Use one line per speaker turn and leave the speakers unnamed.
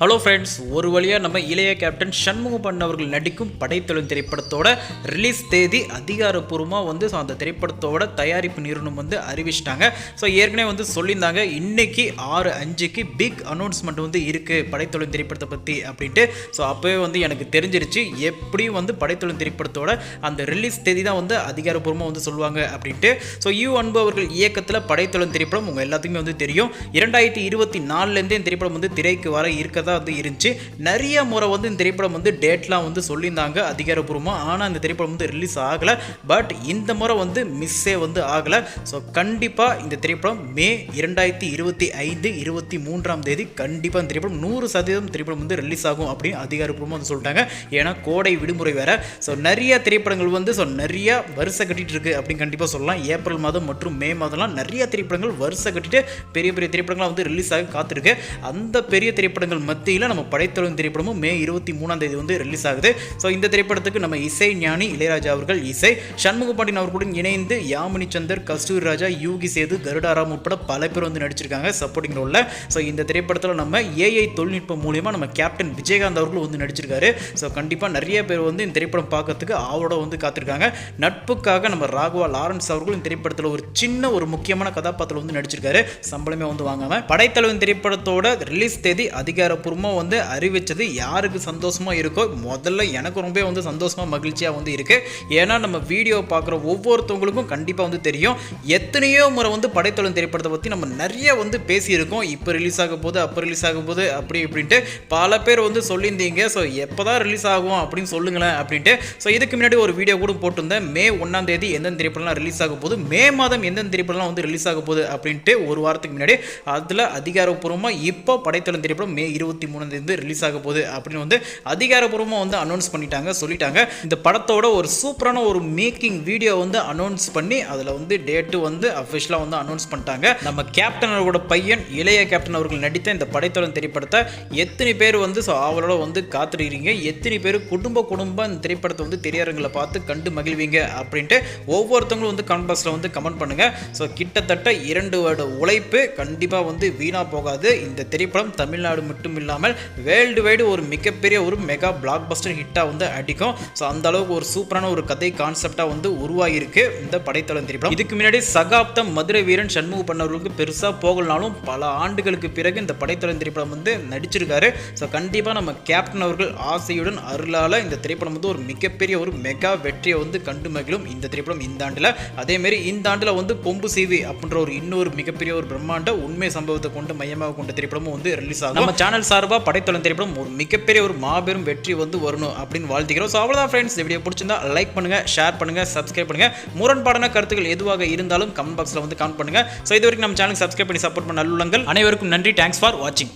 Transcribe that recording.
Hello friends ஒரு வழியாக நம்ம இளைய கேப்டன் சண்முகப்பன் அவர்கள் நடிக்கும் படைத்தொழில் திரைப்படத்தோட ரிலீஸ் தேதி அதிகாரப்பூர்வமாக வந்து ஸோ அந்த திரைப்படத்தோட தயாரிப்பு நிறுவனம் வந்து அறிவிச்சிட்டாங்க. ஸோ ஏற்கனவே வந்து சொல்லியிருந்தாங்க இன்னைக்கு ஆறு அஞ்சுக்கு பிக் அனௌன்ஸ்மெண்ட் வந்து இருக்குது படைத்தொழில் திரைப்படத்தை பற்றி அப்படின்ட்டு. ஸோ அப்போவே வந்து எனக்கு தெரிஞ்சிருச்சு எப்படியும் வந்து படைத்தொழில் திரைப்படத்தோட அந்த ரிலீஸ் தேதி தான் வந்து அதிகாரப்பூர்வமாக வந்து சொல்லுவாங்க அப்படின்ட்டு. ஸோ யூ அன்பு அவர்கள் இயக்கத்தில் படைத்தொழில் திரைப்படம் உங்கள் எல்லாத்துக்குமே வந்து தெரியும். இரண்டாயிரத்தி இருபத்தி நாலுலேருந்தே இந்த திரைப்படம் வந்து திரைக்கு வர இருக்கதா வந்து இருந்துச்சு. நிறைய முறை வந்து இந்த திரைப்படம் வந்து டேட்லாம் வந்து சொல்லியிருந்தாங்க அதிகாரப்பூர்வமாக ஆனால் இந்த திரைப்படம் வந்து ரிலீஸ் ஆகலை. பட் இந்த முறை வந்து மிஸ்ஸே வந்து ஆகலை. ஸோ கண்டிப்பாக இந்த திரைப்படம் மே இரண்டாயிரத்தி இருபத்தி ஐந்து இருபத்தி மூன்றாம் தேதி கண்டிப்பாக இந்த திரைப்படம் நூறு சதவீதம் திரைப்படம் வந்து ரிலீஸ் ஆகும் அப்படின்னு அதிகாரப்பூர்வமாக வந்து சொல்லிட்டாங்க. ஏன்னா கோடை விடுமுறை வேறு. ஸோ நிறைய திரைப்படங்கள் வந்து ஸோ நிறைய வரிசை கட்டிட்டு இருக்கு அப்படின்னு கண்டிப்பாக சொல்லலாம். ஏப்ரல் மாதம் மற்றும் மே மாதம்லாம் நிறைய திரைப்படங்கள் வரிசை கட்டிட்டு பெரிய பெரிய திரைப்படங்கள்லாம் வந்து ரிலீஸ் ஆக காத்திருக்கு. அந்த பெரிய திரைப்படங்கள் மத்தியில் நம்ம படைத்தொழில் திரைப்படமும் மே இருபத்தி மூணாம் தேதி வந்து ரிலீஸ் ஆகுது. ஸோ இந்த திரைப்படத்துக்கு நம்ம இசை ஞானி இளையராஜா அவர்கள் இசை சண்முக பாண்டியன் அவர்களுடன் இணைந்து யாமினி சந்தர் கஸ்தூரி ராஜா யூகி சேது கருடாராம் உட்பட பல பேர் வந்து நடிச்சிருக்காங்க சப்போர்ட்டிங் ரோலில் ஸோ இந்த திரைப்படத்தில் நம்ம ஏஐ தொழில்நுட்பம் மூலியமாக நம்ம கேப்டன் விஜயகாந்த் அவர்களும் வந்து நடிச்சிருக்காரு. ஸோ கண்டிப்பாக நிறைய பேர் வந்து இந்த திரைப்படம் பார்க்கறதுக்கு ஆவலோட வந்து காத்திருக்காங்க. நட்புக்காக நம்ம ராகவா லாரன்ஸ் அவர்களும் இந்த திரைப்படத்தில் ஒரு சின்ன ஒரு முக்கியமான கதாபாத்திரம் வந்து நடிச்சிருக்காரு. சம்பளமே வந்து வாங்காம. படைத்தலைவன் திரைப்படத்தோட ரிலீஸ் தேதி அதிகாரப்பூர்வமாக வந்து அறிவிச்சது யாருக்கு சந்தோஷமா இருக்கோ முதல்ல எனக்கு ரொம்ப வந்து சந்தோஷமா மகிழ்ச்சியாக வந்து இருக்கு. ஏன்னா நம்ம வீடியோ பார்க்குற ஒவ்வொருத்தவங்களுக்கும் கண்டிப்பாக வந்து தெரியும். எத்தனையோ முறை வந்து படைத்தொழில் திரைப்படத்தை பற்றி நம்ம நிறைய வந்து பேசியிருக்கோம். இப்போ ரிலீஸ் ஆக போது அப்போ ரிலீஸ் ஆக போது அப்படி இப்படின்ட்டு பல பேர் வந்து சொல்லியிருந்தீங்க. ஸோ எப்போ தான் ரிலீஸ் ஆகும் அப்படின்னு சொல்லுங்களேன் அப்படின்ட்டு. ஸோ இதுக்கு முன்னாடி ஒரு வீடியோ கூட போட்டிருந்தேன். மே ஒன்றாம் தேதி எந்தெந்த திரைப்படம்லாம் ரிலீஸ் ஆக போகுது மே மாதம் எந்தெந்த திரைப்படம்லாம் வந்து ரிலீஸ் ஆக போகுது அப்படின்ட்டு ஒரு வாரத்துக்கு முன்னாடி அதில் அதிகாரப்பூர்வமாக இப்போ படைத்தளம் திரைப்படம் மே இருபத்தி இருபத்தி தேதி ரிலீஸ் ஆக போகுது அப்படின்னு வந்து அதிகாரப்பூர்வமாக வந்து அனௌன்ஸ் பண்ணிட்டாங்க சொல்லிட்டாங்க. இந்த படத்தோட ஒரு சூப்பரான ஒரு மேக்கிங் வீடியோ வந்து அனௌன்ஸ் பண்ணி அதில் வந்து டேட்டு வந்து அஃபிஷியலாக வந்து அனௌன்ஸ் பண்ணிட்டாங்க. நம்ம கேப்டன் அவரோட பையன் இளைய கேப்டன் அவர்கள் நடித்த இந்த படைத்தளம் திரைப்படத்தை எத்தனை பேர் வந்து ஸோ அவளோட வந்து காத்துருக்கிறீங்க? எத்தனை பேர் குடும்ப குடும்பம் இந்த திரைப்படத்தை வந்து திரையரங்களை பார்த்து கண்டு மகிழ்வீங்க அப்படின்ட்டு ஒவ்வொருத்தவங்களும் வந்து கமெண்ட் பாக்ஸில் வந்து கமெண்ட் பண்ணுங்க. ஸோ கிட்டத்தட்ட இரண்டு வருட உழைப்பு கண்டிப்பாக வந்து வீணாக போகாது. இந்த திரைப்படம் தமிழ்நாடு மட்டும் இல்லாமல் வேர்ல்டு வைடு ஒரு மிகப்பெரிய ஒரு மெகா பிளாக் பஸ்டர் ஹிட்டாக வந்து அடிக்கும். ஸோ அந்த அளவுக்கு ஒரு சூப்பரான ஒரு கதை கான்செப்டாக வந்து உருவாகியிருக்கு இந்த படைத்தளம் திரைப்படம். இதுக்கு முன்னாடி சகாப்தம் மதுரை வீரன் சண்முக பண்ணவர்களுக்கு பெருசாக போகலனாலும் பல ஆண்டுகளுக்கு பிறகு இந்த படைத்தளம் திரைப்படம் வந்து நடிச்சிருக்காரு. ஸோ கண்டிப்பாக நம்ம கேப்டன் அவர்கள் ஆசையுடன் அருளால் இந்த திரைப்படம் வந்து ஒரு மிகப்பெரிய ஒரு மெகா வெற்றியை வந்து கண்டு மகிழும் இந்த திரைப்படம் இந்த ஆண்டில். அதேமாரி இந்த ஆண்டில் வந்து கொம்பு சீவி அப்படின்ற ஒரு இன்னொரு மிகப்பெரிய ஒரு பிரம்மாண்ட உண்மை சம்பவத்தை கொண்டு மையமாக கொண்ட திரைப்படமும் வந்து ரிலீஸ் ஆகும். நம்ம சேனல் சார்பாக படைத்தளம் திரைப்படம் ஒரு மிகப்பெரிய ஒரு மாபெரும் வெற்றி வந்து வரணும் அப்படின்னு வாழ்த்துக்கிறோம். ஸோ அவ்வளோதான் ஃப்ரெண்ட்ஸ் இந்த வீடியோ பிடிச்சிருந்தா லைக் பண்ணுங்க ஷேர் பண்ணுங்க சப்ஸ்கிரைப் பண்ணுங்க. முரண்பாடான கருத்துக்கள் எதுவாக இருந்தாலும் கமெண்ட் பாக்ஸில் வந்து கமெண்ட் பண்ணுங்க. ஸோ இது வரைக்கும் நம்ம சேனலுக்கு சப்ஸ்கிரைப் பண்ணி சப்போர்ட் பண்ண நல்லுள்ளங்கள். அனைவருக்கும் நன்றி. தேங்க்ஸ் ஃபார் வாட்சிங்